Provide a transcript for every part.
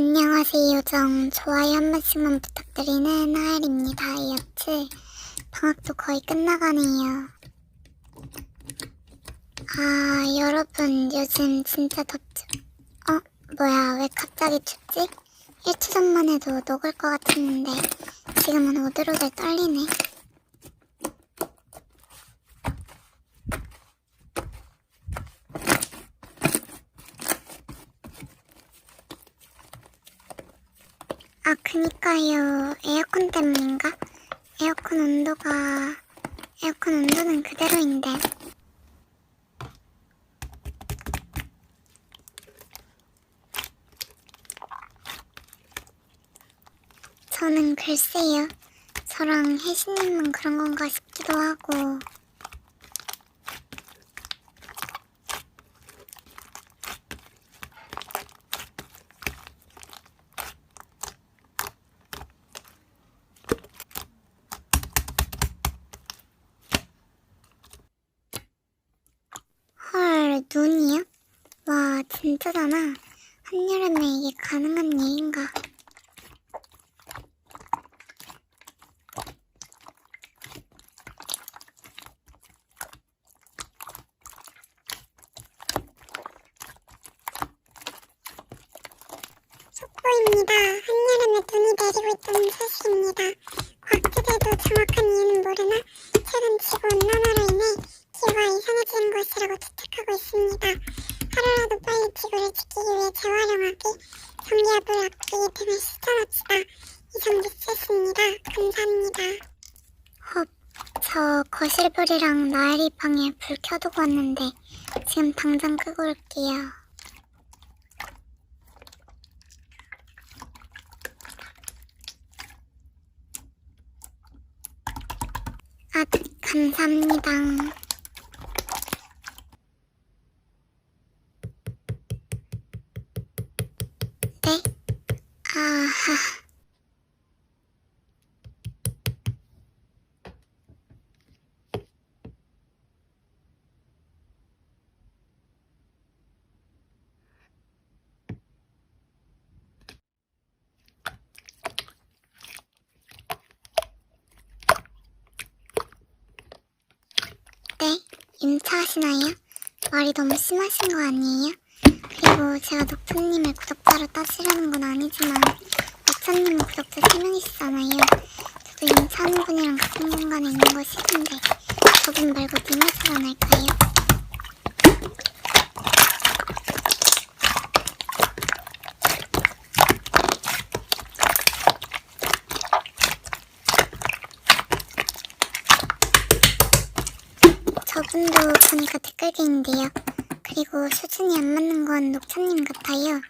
안녕하세요 요정 좋아요 한 번씩만 부탁드리는 하엘입니다 이어츠 방학도 거의 끝나가네요 아 여러분 요즘 진짜 덥죠 어? 뭐야 왜 갑자기 춥지? 1초 전만 해도 녹을 것 같았는데 지금은 오들오들 떨리네 아, 그니까요. 에어컨 때문인가? 에어컨 온도가, 에어컨 온도는 그대로인데. 저는 글쎄요. 저랑 혜신님은 그런 건가 싶기도 하고. 헐, 눈이요? 와, 진짜잖아. 한여름에 이게 가능한 일인가? 속보입니다. 한여름에 눈이 내리고 있다는 사실입니다. 과학자들도 정확한 이유는 모르나 최근 지구 온난화로 인해 기후가 이상해지는 것이라고 추측하고 있습니다. 하루라도 빨리 지구를 지키기 위해 재활용하기, 전기압을 아끼기 등을 실천합시다. 이상 뉴스였습니다. 감사합니다. 헉, 저 거실불이랑 나엘이 방에 불 켜두고 왔는데 지금 당장 끄고 올게요. 아, 감사합니다. 네? 아하. 네? 임차하시나요? 말이 너무 심하신 거 아니에요? 그리고 제가 녹차님을 구독자로 따지려는 건 아니지만 녹차님은 구독자 3명이시잖아요. 저도 임차하는 분이랑 같은 공간에 있는 거 싫은데 저분 말고 님을 살아날까요? 저분도 보니까 댓글갱인데요. 그리고 수준이 안 맞는 건 녹차님 같아요.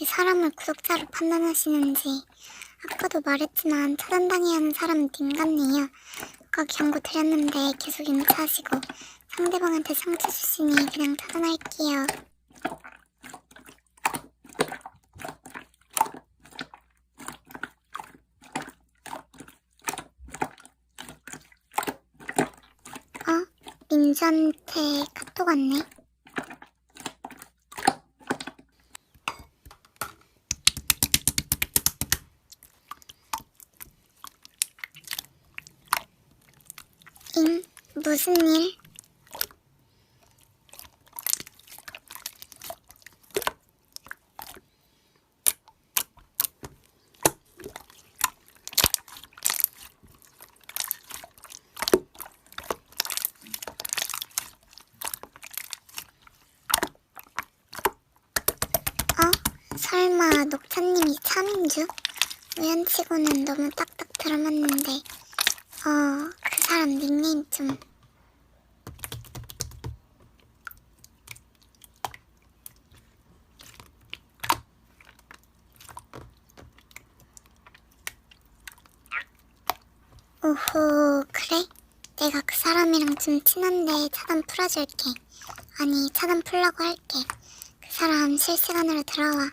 왜 사람을 구독자로 판단하시는지. 아까도 말했지만 차단당해야 하는 사람은 님 같네요. 아까 경고 드렸는데 계속 임차하시고 상대방한테 상처 주시니 그냥 차단할게요. 어? 민주한테 카톡 왔네. 무슨 일? 어? 설마 녹차님이 차민주? 우연치고는 너무 딱딱 들어맞는데 어, 그 사람 닉네임 좀. 오호, 그래? 내가 그 사람이랑 좀 친한데 차단 풀어줄게. 아니, 차단 풀라고 할게. 그 사람 실시간으로 들어와.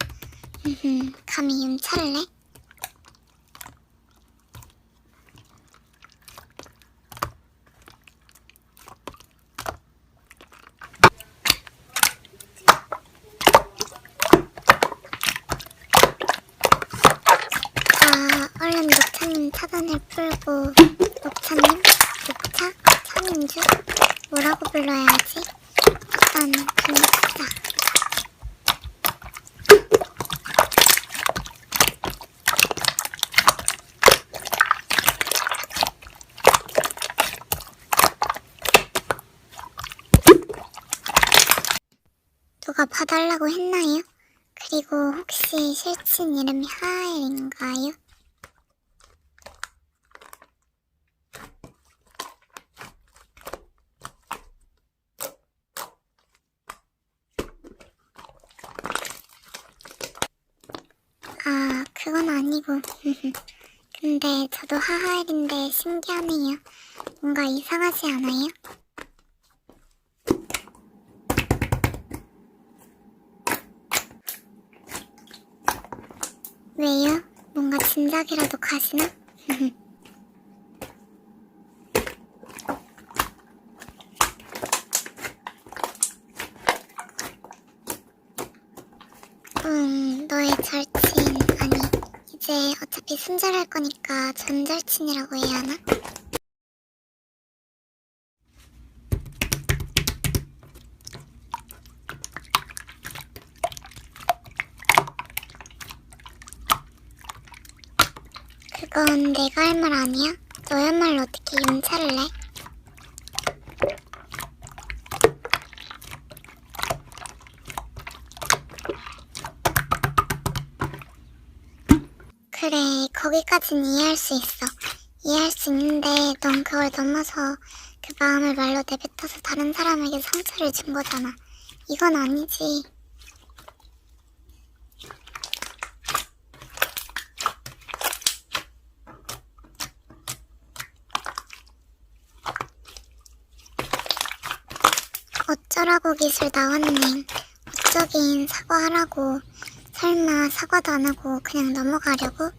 음, 감히 윤차를 해? 얼른 녹차님 차단을 풀고 녹차님? 녹차? 차님주? 뭐라고 불러야 하지? 일단 등록하자. 누가 봐달라고 했나요? 그리고 혹시 실친 이름이 하엘인가요? 아, 그건 아니고. 근데 저도 하하엘인데 신기하네요. 뭔가 이상하지 않아요? 왜요? 뭔가 진작이라도 가시나? 음, 너의 절친, 아니, 이제 어차피 순절할 거니까 전절친이라고 해야 하나? 그건 내가 할 말 아니야? 너야말로 어떻게 윤차를 내? 그래, 거기까진 이해할 수 있어. 이해할 수 있는데 넌 그걸 넘어서 그 마음을 말로 내뱉어서 다른 사람에게 상처를 준 거잖아. 이건 아니지. 어쩌라고 기술 나왔네. 어쩌긴 사과하라고. 설마 사과도 안 하고 그냥 넘어가려고?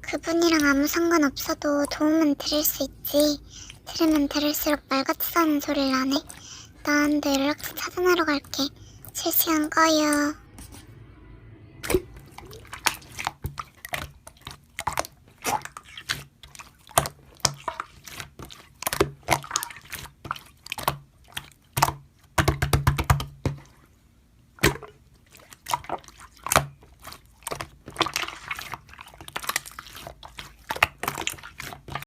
그분이랑 아무 상관 없어도 도움은 드릴 수 있지. 들으면 들을수록 말같이 사는 소리를. 난내 연락처 차단하러 갈게. 실시간 꺼요.